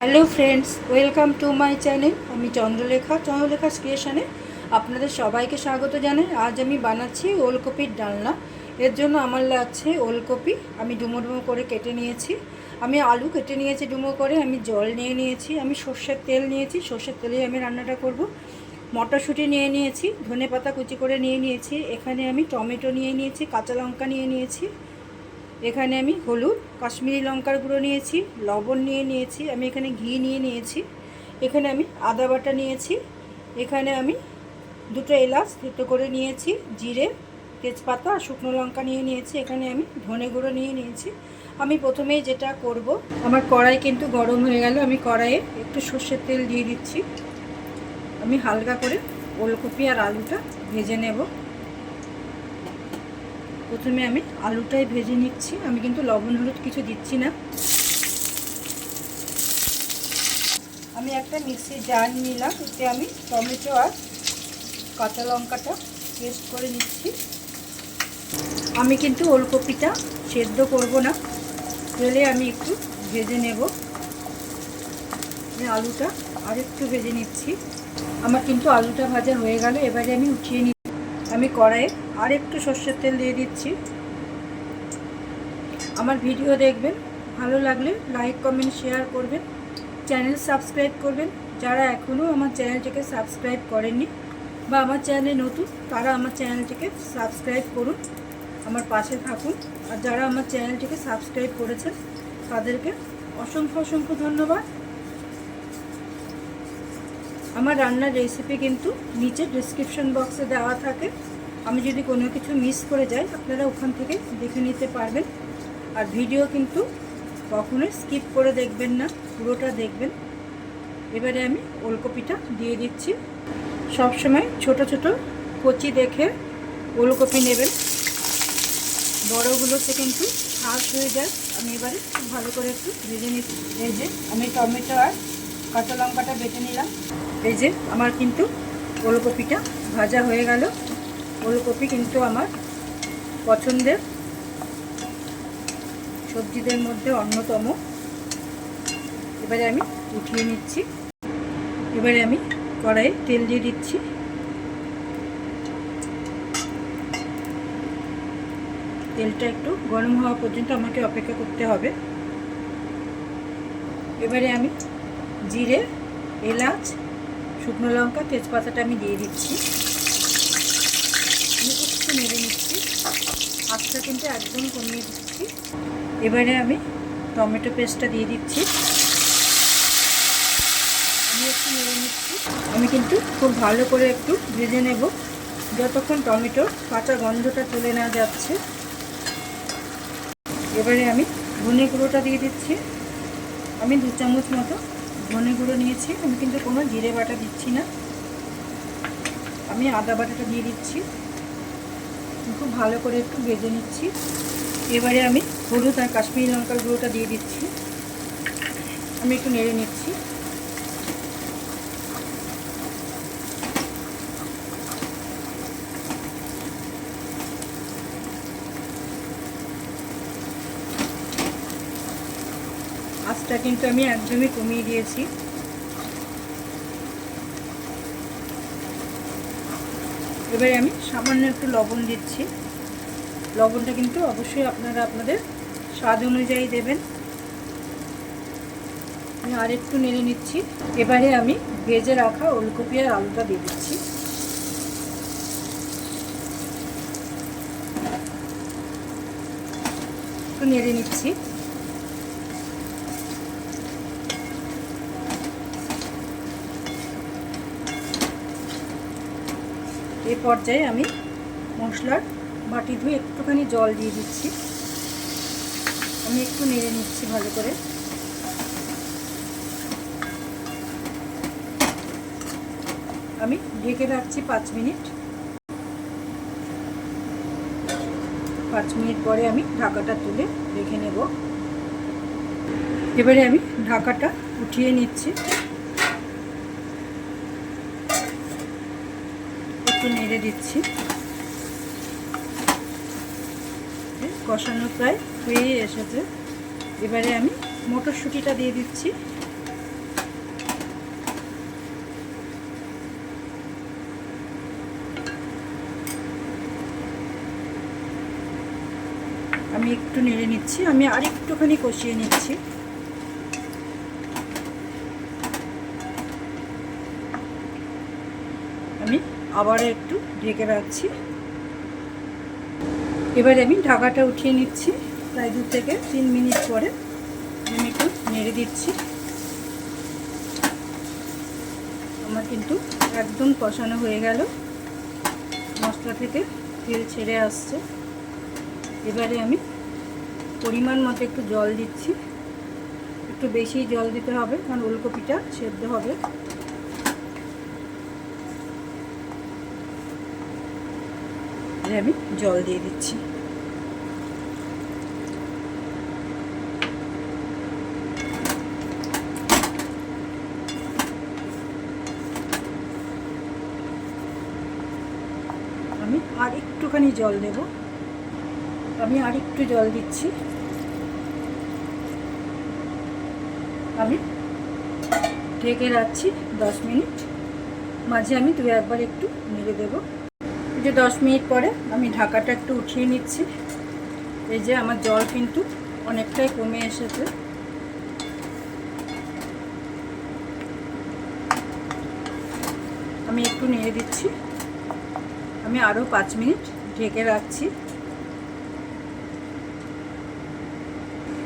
Hello friends welcome to my channel আমি চন্দ্রলেখা চন্দ্রলেখা ক্রিয়েশনে আপনাদের সবাইকে স্বাগত জানাই। আজ আমি বানাচ্ছি ওলকপির ডালনা। এর জন্য আমার লাগছে ওলকপি। আমি ডুমো ডুমো করে কেটে নিয়েছি। আমি আলু কেটে নিয়েছি ডুমো করে, আমি জল নিয়ে নিয়েছি, আমি সর্ষের তেল নিয়েছি, সর্ষের তেলেই আমি রান্নাটা করব। মটরশুঁটি নিয়ে নিয়েছি ধনে পাতা কুচি করে নিয়ে নিয়েছি, এখানে আমি টমেটো নিয়ে নিয়েছি, কাঁচা লঙ্কা নিয়ে নিয়েছি এখানে আমি হলুদ, কাশ্মীরি লঙ্কার গুঁড়ো নিয়েছি, লবণ নিয়ে নিয়েছি, আমি এখানে ঘি নিয়ে নিয়েছি, এখানে আমি আদা বাটা নিয়েছি, এখানে আমি দুটো এলাচ দুটো করে নিয়েছি, জিরে, তেজপাতা আর শুকনো লঙ্কা নিয়ে নিয়েছি, এখানে আমি ধনে গুঁড়ো নিয়ে নিয়েছি। আমি প্রথমেই যেটা করব, আমার কড়াই কিন্তু গরম হয়ে গেল, আমি কড়াইয়ে একটু সর্ষের তেল দিয়ে দিচ্ছি। আমি হালকা করে ওলকপি আর আলুটা ভেজে নেব। প্রথমে আমি আলুটাই ভেজে নিচ্ছি। আমি কিন্তু লবণ, হলুদ কিছু দিচ্ছি না। আমি একটা মিক্সির জার নিলাম। এতে আমি টমেটো আর কাঁচা লঙ্কাটা পেস্ট করে নিচ্ছি। আমি কিন্তু ওলকপিটা সেদ্ধ করব না। তেলে আমি একটু ভেজে নেব। আলুটা আর একটু ভেজে নিচ্ছি। আমার কিন্তু আলুটা ভাজা হয়ে গেল। এবারে আমি উঠিয়ে আমি কড়াইয়ে আর একটু সর্ষের তেল দিয়ে দিচ্ছি। আমার ভিডিও দেখবেন, ভালো লাগলে লাইক, কমেন্ট, শেয়ার করবেন, চ্যানেল সাবস্ক্রাইব করবেন। যারা এখনও আমার চ্যানেলটিকে সাবস্ক্রাইব করেননি বা আমার চ্যানেলে নতুন, তারা আমার চ্যানেলটিকে সাবস্ক্রাইব করুন, আমার পাশে থাকুন। আর যারা আমার চ্যানেলটিকে সাবস্ক্রাইব করেছেন, তাদেরকে অসংখ্য অসংখ্য ধন্যবাদ। আমার রান্নার রেসিপি কিন্তু নিচে ডিসক্রিপশন বক্সে দেওয়া থাকে। আমি যদি কোনো কিছু মিস করে যাই, আপনারা ওখান থেকে দেখে নিতে পারবেন। আর ভিডিও কিন্তু কখনোই স্কিপ করে দেখবেন না, পুরোটা দেখবেন। এবারে আমি ওলকপিটা দিয়ে দিচ্ছি। সব সময় ছোট ছোট কচি দেখে ওলকপি নেবেন। বড়গুলোতে কিন্তু হাঁস হয়ে যায়। আমি এবারে খুব ভালো করে একটু ভেজে নিচ্ছি। ভেজে আমি টমেটো আর কাঁচা লঙ্কাটা বেটে নিলাম। এই যে আমার কিন্তু ওলকপিটা ভাজা হয়ে গেল। ওলকপি কিন্তু আমার পছন্দের সবজিদের মধ্যে অন্যতম। এবারে আমি উঠিয়ে নিচ্ছি। এবারে আমি কড়াইয়ে তেল দিয়ে দিচ্ছি। তেলটা একটু গরম হওয়া পর্যন্ত আমাকে অপেক্ষা করতে হবে। এবারে আমি জিরে, এলাচ, শুকনো লঙ্কা, তেজপাতাটা আমি দিয়ে দিচ্ছি। একটু নেড়ে নিচ্ছি। আঁচটা কিন্তু একদম কমিয়ে দিচ্ছি। এবারে আমি টমেটো পেস্টটা দিয়ে দিচ্ছি। আমি একটু নেড়ে নিচ্ছি। আমি কিন্তু খুব ভালো করে একটু ভেজে নেব। যতক্ষণ টমেটোর কাঁচা গন্ধটা চলে না যাচ্ছে। এবারে আমি ধনে গুঁড়োটা দিয়ে দিচ্ছি। আমি দু চামচ মতো ধনে গুঁড়ো নিয়েছি, আমি কিন্তু কোনো জিরে বাটা দিচ্ছি না। আমি আদা বাটাটা দিয়ে দিচ্ছি। খুব ভালো করে একটু ভেজে নিচ্ছি। এবারে আমি হলুদ আর কাশ্মীরি লঙ্কার গুঁড়োটা দিয়ে দিচ্ছি। আমি একটু নেড়ে নিচ্ছি। আঁচটা কিন্তু আমি একদমই কমিয়ে দিয়েছি। এবারে আমি সামান্য একটু লবণ দিচ্ছি। লবণটা কিন্তু অবশ্যই আপনারা আপনাদের স্বাদ অনুযায়ী দেবেন। আমি আর একটু নেড়ে নিচ্ছি। এবারে আমি ভেজে রাখা ওলকপি আর আলুটা দিয়ে দিচ্ছি। একটু নেড়ে নিচ্ছি। এই পর্যায়ে আমি মশলার বাটি ধুয়ে একটুখানি জল দিয়ে দিচ্ছি। আমি একটু নেড়ে নিচ্ছি ভালো করে। আমি ঢেকে রাখছি পাঁচ মিনিট। পাঁচ মিনিট পরে আমি ঢাকাটা তুলে রেখে নেব। এবারে আমি ঢাকাটা উঠিয়ে নিচ্ছি। একটু নেড়ে দিচ্ছি। কষানো প্রায় হয়েই এসেছে। এবারে আমি মটরশুঁটিটা দিয়ে দিচ্ছি। আমি একটু নেড়ে নিচ্ছি, আমি আর একটুখানি কষিয়ে নিচ্ছি। আমি আবার একটু ঢেকে রাখছি। এবারে আমি ঢাকাটা উঠিয়ে নিচ্ছি, প্রায় দু থেকে তিন মিনিট পরে আমি একটু নেড়ে দিচ্ছি। আমার কিন্তু একদম কষানো হয়ে গেল। মশলা থেকে তেল ছেড়ে আসছে। এবারে আমি পরিমাণ মতো একটু জল দিচ্ছি। একটু বেশি জল দিতে হবে, কারণ ওলকপিটা সেদ্ধ হবে। আমি জল দিয়ে দিচ্ছি। আমি আর একটুখানি জল দেব আমি আর একটু জল দিচ্ছি। আমি ঢেকে রাখছি দশ মিনিট। মাঝে আমি দু একবার একটু নেড়ে দেবো। যে দশ মিনিট পরে আমি ঢাকাটা একটু উঠিয়ে নিচ্ছি। এই যে আমার জল কিন্তু অনেকটাই কমে এসেছে। আমি একটু নিয়ে দিচ্ছি। আমি আরও পাঁচ মিনিট ঢেকে রাখছি।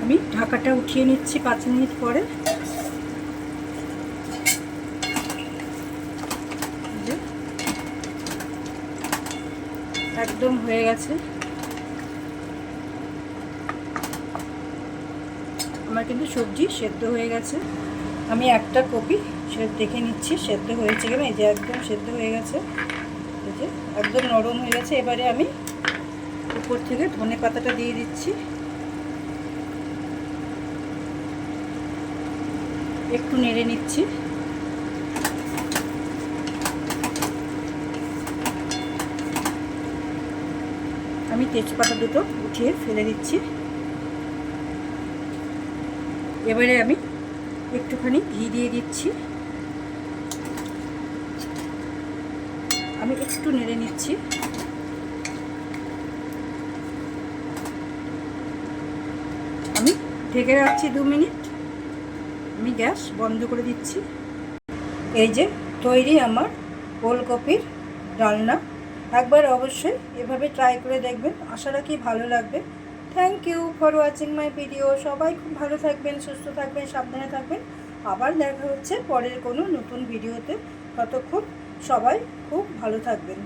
আমি ঢাকাটা উঠিয়ে নিচ্ছি পাঁচ মিনিট পরে। একদম হয়ে গেছে। আমার কিন্তু সবজি সেদ্ধ হয়ে গেছে। আমি একটা কপি সে দেখে নিচ্ছি, সেদ্ধ হয়েছে কেন? এই যে একদম সেদ্ধ হয়ে গেছে। এই যে একদম নরম হয়ে গেছে। এবারে আমি উপর থেকে ধনে পাতাটা দিয়ে দিচ্ছি। একটু নেড়ে নিচ্ছি। আমি তেজপাতা দুটো উঠিয়ে ফেলে দিচ্ছি। এবারে আমি একটুখানি ঘি দিয়ে দিচ্ছি। আমি একটু নেড়ে নিচ্ছি। আমি ঢেকে রাখছি দু মিনিট। আমি গ্যাস বন্ধ করে দিচ্ছি। এই যে তৈরি আমার ওলকপির ডালনা। একবার অবশ্যই এভাবে ট্রাই করে দেখবেন। আশা রাখি ভালো লাগবে। Thank you for watching my video সবাই খুব ভালো থাকবেন, সুস্থ থাকবেন, সাবধানে থাকবেন। আবার দেখা হচ্ছে পরের কোনো নতুন ভিডিওতে ততক্ষণ সবাই খুব ভালো থাকবেন।